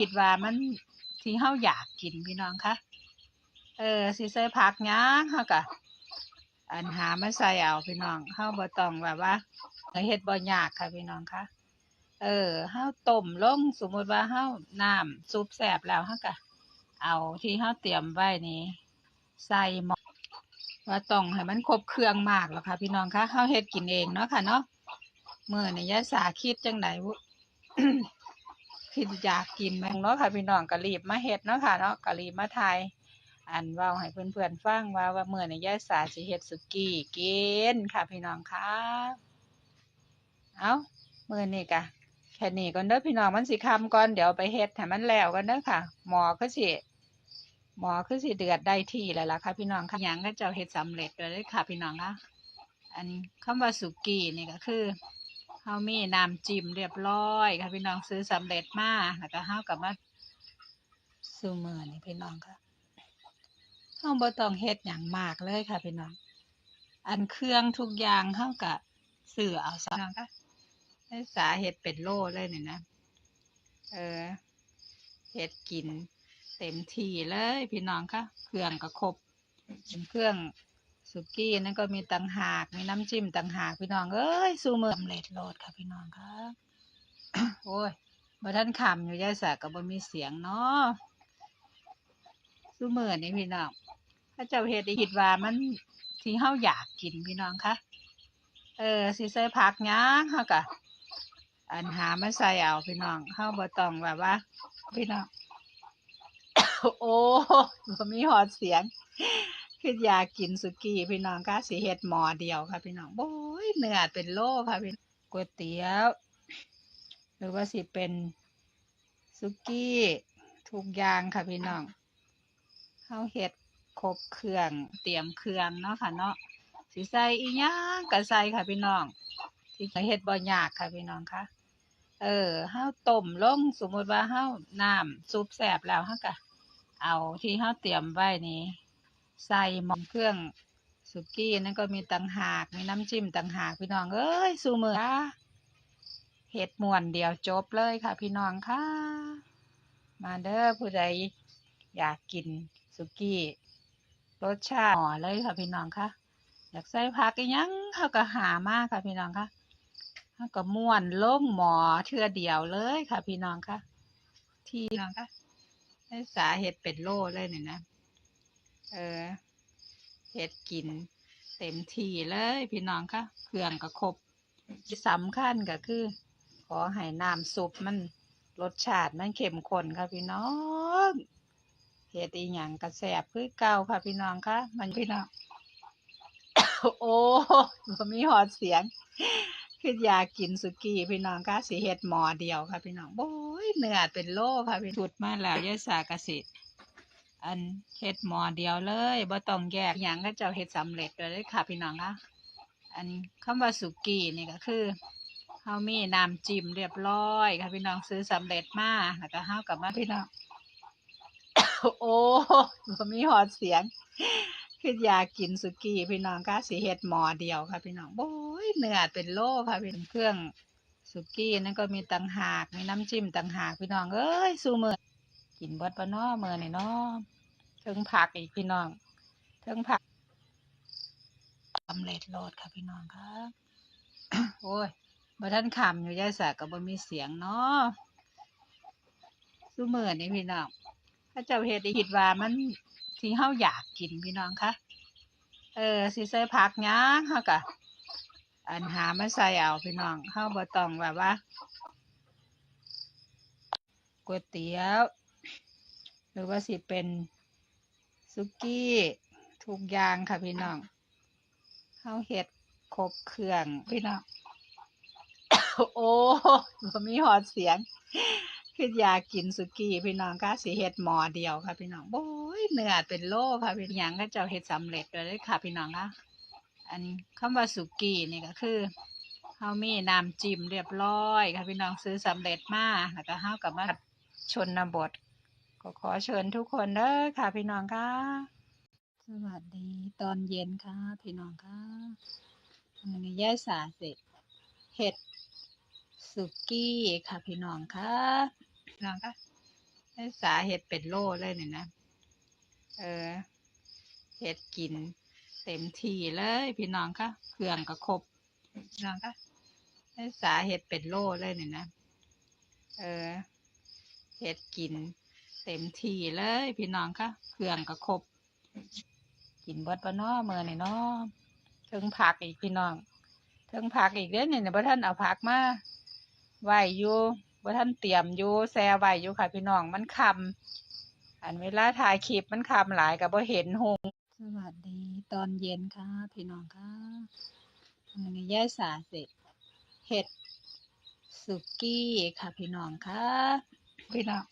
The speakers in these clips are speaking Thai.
คิดว่ามันที่เฮาอยากกินพี่น้องคะเออสิใส่ผักหยังเฮาก็อันหามาใส่เอาพี่น้องเฮาบ่ต้องแบบว่าเฮ็ดบ่ยากค่ะพี่น้องคะเออเฮาต้มลงสมมุติว่าเฮาน้ำซุปแซ่บแล้วเฮาก็เอาที่เฮาเตรียมไว้นี้ใส่หม้อว่าต้องให้มันครบเครื่องมากแล้วค่ะ พี่น้องคะเฮาเฮ็ดกินเองเนาะค่ะเนาะมื้อนี้ยาสาคิดจังไดวุ คิดอยากกินแมงเนาะค่ะพี่น้องก็รีบมาเฮ็ดเนาะค่ะเนาะก็รีบมาถ่ายอันว้าให้เพื่อนๆฟังว่าว่ามื้อนี้ยายสาสิเฮ็ดสุกี้กินค่ะพี่น้องค่ะเอ้ามื้อนี้ก็แค่นี้ก่อนเด้อพี่น้องมันสิคำก่อนเดี๋ยวไปเฮ็ดให้มันแล้วกันเด้อค่ะ หมอคือสิหมอคือสิเดือดได้ที่แล้วล่ะค่ะพี่น้องค่ะยังก็จ้าเฮ็ดสำเร็จแล้วเด้อค่ะพี่น้องค่ะอันคำว่าสุกี้นี่ก็คือ เฮามีน้ำจิ้มเรียบร้อย ค่ะพี่น้องซื้อสำเร็จมาแล้วก็เฮากับมาซูเมือนี่พี่น้องค่ะเฮาบ่ต้องเฮ็ดหยังมากเลยค่ะพี่น้อง อันเครื่องทุกอย่างเฮาก็ซื้อเอาซะพี่น้องค่ะให้สาเฮ็ดเป็นโลเลยเนี่ยนะ เออเฮ็ดกินเต็มที่เลยพี่น้องค่ะ เครื่องก็ครบเป็นเครื่อง สุกี้นั่นก็มีตังหากมีน้ำจิ้มตังหากพี่น้องเอ้ยสู้มือสำเร็จโหลดค่ะพี่น้องครับโอ้ยบ่ท่านคำอยู่ยายสาก็บ่มีเสียงเนาะสู้มือนี่พี่น้องถ้าเจ้าเฮ็ดได้คิดว่ามันที่เฮาอยากกินพี่น้องคะเออสิใส่ผักหยังเฮาก็อันหามาใส่เอาพี่น้องเฮาบ่ต้องแบบว่า พี่น้อง โอ้บ่มีหอดเสียง คืออยากกินสุกี้พี่น้องค่ะสิเฮ็ดหมอเดียวค่ะพี่น้องโอ้ยเนื้อเป็นโลค่ะพี่ก๋วยเตี๋ยว หรือว่าสิเป็นสุกี้ทุกอย่างค่ะพี่น้องเฮาเฮ็ดครบเครื่องเตรียมเครื่องเนาะค่ะเนาะสิใส่อีหยังก็ใส่ค่ะพี่น้องที่เฮ็ดบ่ยากค่ะพี่น้องค่ะเออเฮาต้มลงสมมุติว่าเฮาน้ำซุปแซ่บแล้วเฮาก็เอาที่เฮาเตรียมไว้นี้ ใส่หม้อเครื่องสุกี้นั่นก็มีตังหากมีน้ำจิ้มตังหากพี่น้องเอ้ยสูมือค่ะเห็ดม่วนเดียวจบเลยค่ะ พี่น้องค่ะ มาเด้อผู้ใดอยากกินสุกี้รสชาติหมอเลยค่ะพี่น้องค่ะ อยากใส่ผักอีหยังเขาก็หามากค่ะพี่น้องค่ะเขาก็ม่วนลงหมอเทื่อเดียวเลยค่ะ พี่น้องค่ะ ที่น้องค่ะให้สาเห็ดเป็นโลเลยเนี่ยนะ เออเฮ็ดกิน เต็มที่เลยพี่น้องค่ะเครื่องก็ครบที่สำคัญก็คือ ขอให้น้ำซุปมันรสชาติมันเข้มข้นค่ะพี่น้องเฮ็ดอีหยังก็แซ่บคือเก่าค่ะพี่น้องค่ะมันพี่น้องโอ้บ่มีหอดเสียงคืออยากกินสุกี้พี่น้องค่ะสิเฮ็ดหมอเดียวค่ะพี่น้องโอ้ยเนื้อเป็นโลค่ะพี่ชุดมาแล้วยายสากสิ อันเฮ็ดหมอเดียวเลยบ่ต้องแยกหยังก็เจ้าเฮ็ดสำเร็จเลยค่ะพี่น้องคะอันคำว่าสุกี้นี่ก็คือเฮามีน้ำจิ้มเรียบร้อย ค่ะพี่น้องซื้อสำเร็จมาแล้วก็เฮากับมาพี่น้องโอ้บ่มีหอดเสียงคืออยากกินสุกี้พี่น้องค่ะสิเฮ็ดหมอเดียวค่ะพี่น้องโอ้ยเนื้อเป็นโลค่ะพี่เครื่องสุกี้นั่นก็มีตังหากมีน้ำจิ้มตังหากพี่น้องเอ้ยสู้มือ กินเบิดบ่เนาะมื้อนี่เนาะเทิงผักอีกพี่น้องเทิงผักสำเร็จโลดค่ะพี่น้องค่ะโอ้ยบ่ทันคำอยู่ยายสาก็บ่มีเสียงเนาะซุมื้อนี้พี่น้องถ้าเจ้าเฮ็ดได้คิดว่ามันที่เฮาอยากกินพี่น้องคะเออสิใส่ผักหยังเฮาก็อันหามาใส่เอาพี่น้องเฮาบ่ต้องแบบว่าก๋วยเตี๋ยว รือว่าสิเป็นสุกี้ทุกอย่างค่ะพี่น้องเฮาเฮ็ดครบเครื่องพี่น้อง โอ้บ่มีหอดเสียง คืออยากกินสุกี้พี่น้องค่ะสิเฮ็ดหมอเดียวค่ะพี่น้องโอ้ยเนื้อเป็นโลค่ะพี่ยังก็เจ้าเฮ็ดสำเร็จเลยค่ะพี่น้องค่ะอันคำว่าสุกี้นี่ก็คือเฮามีน้ำจิ้มเรียบร้อยค่ะพี่น้องซื้อสำเร็จมาแล้วก็เฮากับมาชนบท ก็ขอเชิญทุกคนเด้อค่ะพี่น้องค่ะ สวัสดีตอนเย็นค่ะ พี่น้องค่ะวันนี้ย่าสาเสร็จเห็ดสุกี้ค่ะพี่น้องค่ะพี่น้องค่ะให้สาเห็ดเป็นโลเลยเนี่ยนะ เออ เห็ดกินเต็มที่เลยพี่น้องค่ะเครื่องก็ครบพี่น้องค่ะให้สาเห็ดเป็นโลเลยเนี่ยนะ เออเห็ดกิน เต็มที่เลยพี่น้องคะเครื่องก็ครบ กินเบิดปะเนาะเมื่อนี่เนาะเทิงผักอีกพี่น้องเทิงผักอีกเด้อเนี่ยบ่ท่านเอาผักมาไหวอยู่บ่ท่านเตรียมอยู่แซ่ไหวอยู่ค่ะ พี่น้องมันคำอันเวลาถ่ายคลิปมันคำหลายก็บ่เห็นหงสวัสดีตอนเย็นค่ะ พี่น้องค่ะมื้อนี้ย่ายสาเสร็จเห็ดสุกี้ค่ะ พี่น้องค่ะพี่น้อง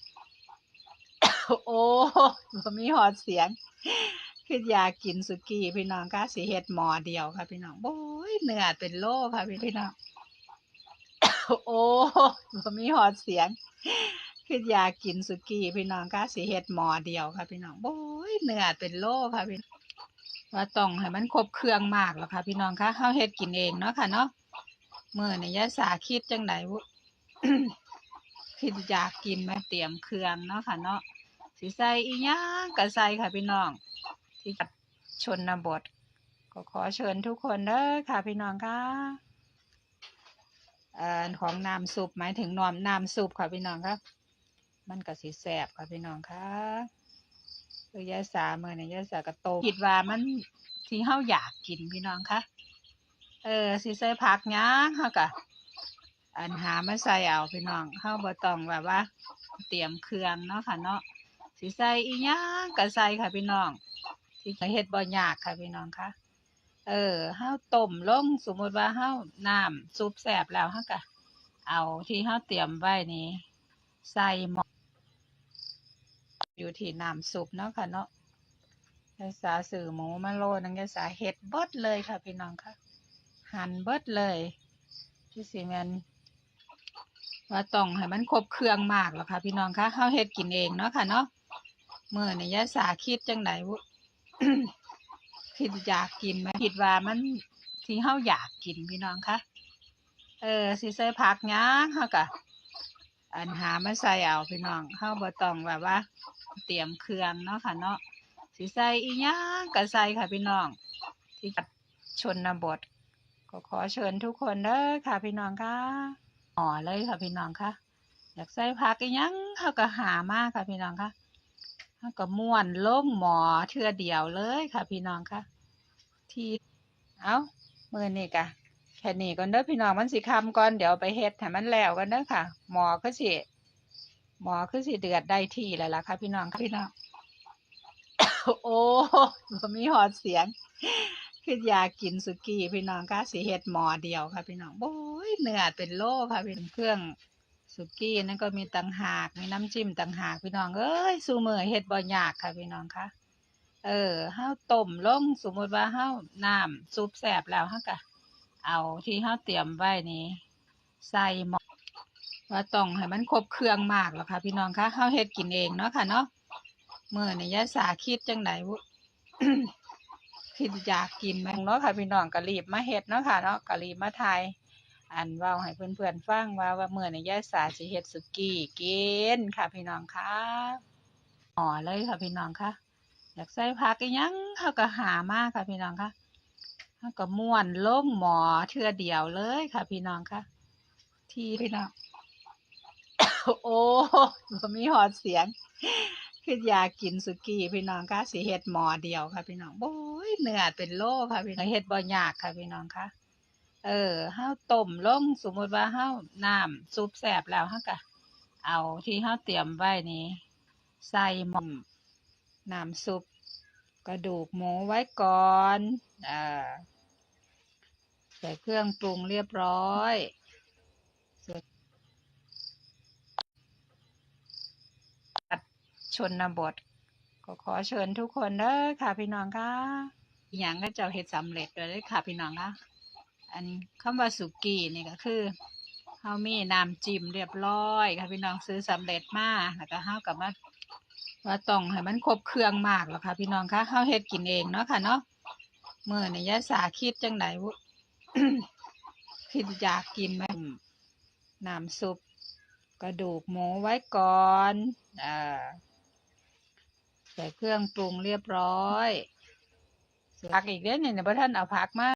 โอ้บ่มีหอดเสียง คืออยากกินสุกี้พี่น้องค่ะสิเฮ็ดหมอเดียวค่ะพี่น้องโอ้ยเนื้อเป็นโลค่ะพี่พี่น้องโอ้บ่มีหอดเสียง คืออยากกินสุกี้พี่น้องค่ะสิเฮ็ดหมอเดียวค่ะพี่น้องโอ้ยเนื้อเป็นโลค่ะพี่ว่าต้องให้มันครบเครื่องมากแล้วค่ะพี่น้องค่ะเฮาเฮ็ดกินเองเนาะค่ะเนาะเมื้อในยาสาคิดจังไดวุคิดอยากกินมาเตรียมเครื่องเนาะค่ะเนาะ สิใสอีหยังก็ใสค่ะพี่น้อง ที่ชนบทก็ขอเชิญทุกคนเด้อค่ะพี่น้องค่ะเอ่อของน้ำซุปหมายถึงนอมน้ำซุปค่ะพี่น้องครับมันก็สิแสบค่ะพี่น้องค่ะคือยายสาเมื่อเนี่ยยายสากระโตคิดว่ามันที่เฮาอยากกินพี่น้องค่ะเออสิใส่ผักหยังเฮาก็อันหามาใส่เอาพี่น้องเฮาบ่ต้องแบบว่า เตรียมเครื่องเนาะค่ะเนาะ สิใส่อีหยังก็ใส่ค่ะพี่น้องที่เฮ็ดบ่ยากค่ะพี่น้องคะเออเฮาต้มลงสมมุติว่าเฮาน้ำซุปแซ่บแล้วเฮาก็เอาที่เฮาเตรียมไว้นี้ ใส่หม้ออยู่ที่น้ำซุปเนาะค่ะเนาะยายสาซื้อหมูมาโลนึงยายสาเฮ็ดเบิดเลยค่ะพี่น้องค่ะ หั่นเบิดเลยที่สิแมนว่าต้องให้มันครบเครื่องมากแล้วค่ะ พี่น้องคะเฮาเฮ็ดกินเองเนาะค่ะเนาะ เมื้อนี้ยายสาคิดจังไดวุคิดอยากกินไหมคิดว่ามันที่เฮาอยากกินพี่น้องคะเออสิใส่ผักหยังเฮาก็อันหามาใส่เอาพี่น้องเฮาบ่ต้องแบบว่า เตรียมเครื่องเนาะค่ะเนาะสิใส่อีหยังก็ใส่ค่ะพี่น้อง ที่ชนบท ก็ขอเชิญทุกคนเด้อค่ะพี่น้องค่ะอ๋อเลยค่ะพี่น้องค่ะอยากใส่ผักอีหยังเฮาก็หามากค่ะพี่น้องค่ะ แล้วก็ม้วนลงหมอเทื่อเดียวเลยค่ะ พี่น้องค่ะ ที่เอามือนี่กะแค่นี้ก่อนเด้อพี่น้องมันสิคำก่อนเดี๋ยวไปเฮ็ดให้มันแล้วกันเด้อค่ะ หมอคือสิหมอคือสิเดือดได้ที่แล้วล่ะค่ะ พี่น้องค่ะพี่น้องโอ้บ่มีหอดเสียงคืออยากกินสุกี้พี่น้องค่ะสิเฮ็ดหมอเดียวค่ะ พี่น้องโอ้ยเนื้อเป็นโลค่ะพี่น้องเครื่อง สุกี้นั่นก็มีตังหาก มีน้ำจิ้มตังหากพี่น้องเอ้ยสูมือเฮ็ดบ่ยากค่ะพี่น้องคะเออเฮาต้มลงสมมติว่าเฮาน้ำซุปแซ่บแล้วเฮาก็เอาที่เฮาเตรียมไว้นี้ใส่หม้อว่าต้องให้มันครบเครื่องมากแล้วค่ะ พี่น้องคะเฮาเฮ็ดกินเองเนาะค่ะเนาะมื้อนี้ยาสาคิดจังไดวุคิดอยากกินไหมเนาะค่ะพี่น้องก็รีบมาเฮ็ดเนาะค่ะเนาะก็รีบมาถ่าย อันเว้าให้เพื่อนๆฟังว่าว่าเมื้อในี้ยายสาสิเฮ็ดสุกี้กินค่ะพี่น้องค่ะอ๋อเลยค่ะพี่น้องค่ะ อยากใส่ผักอีหยังเฮาก็หามากค่ะพี่น้องค่ะเฮาก็ม้วนลงหมอเทื่อเดียวเลยค่ะ พี่น้องค่ะ ที่พี่น้องโอ้บ่มีหอดเสียงคืออยากกินสุกี้พี่น้องค่ะสิเฮ็ดหมอเดียวค่ะ พี่น้องโอ้ยเนื้อเป็นโลค่ะพี่น้องเฮ็ดบ่ยากค่ะพี่น้องค่ะ เออเฮาต้มลงสมมุติว่าเฮาน้ำซุปแซ่บแล้วเฮาก็เอาที่เฮาเตรียมไว้นี้ ใส่หม้อน้ำซุปกระดูกหมูไว้ก่อนอ่าใส่เครื่องปรุงเรียบร้อยเสร็จชนบท ก็ขอเชิญทุกคนเด้อค่ะพี่น้องค่ะอย่างก็จ้าเฮ็ดสำเร็จเลยด้อค่ะพี่น้องค่ะ อันคำว่าสุกี้นี่ก็คือเฮามีน้ำจิ้มเรียบร้อย ค่ะพี่น้องซื้อสำเร็จมาแล้วก็เฮากับมาว่าต้องให้มันครบเครื่องมากแล้วค่ะ พี่น้องคะเฮาเฮ็ดกินเองเนาะค่ะเนาะเมื้อนี้ยาสาคิดจังไดวุคิดอยากกินไหมน้ำซุปกระดูกหมูไว้ก่อนอ่าใส่เครื่องปรุงเรียบร้อยผักอีกเด้อนี่นะพระท่านเอาผักมา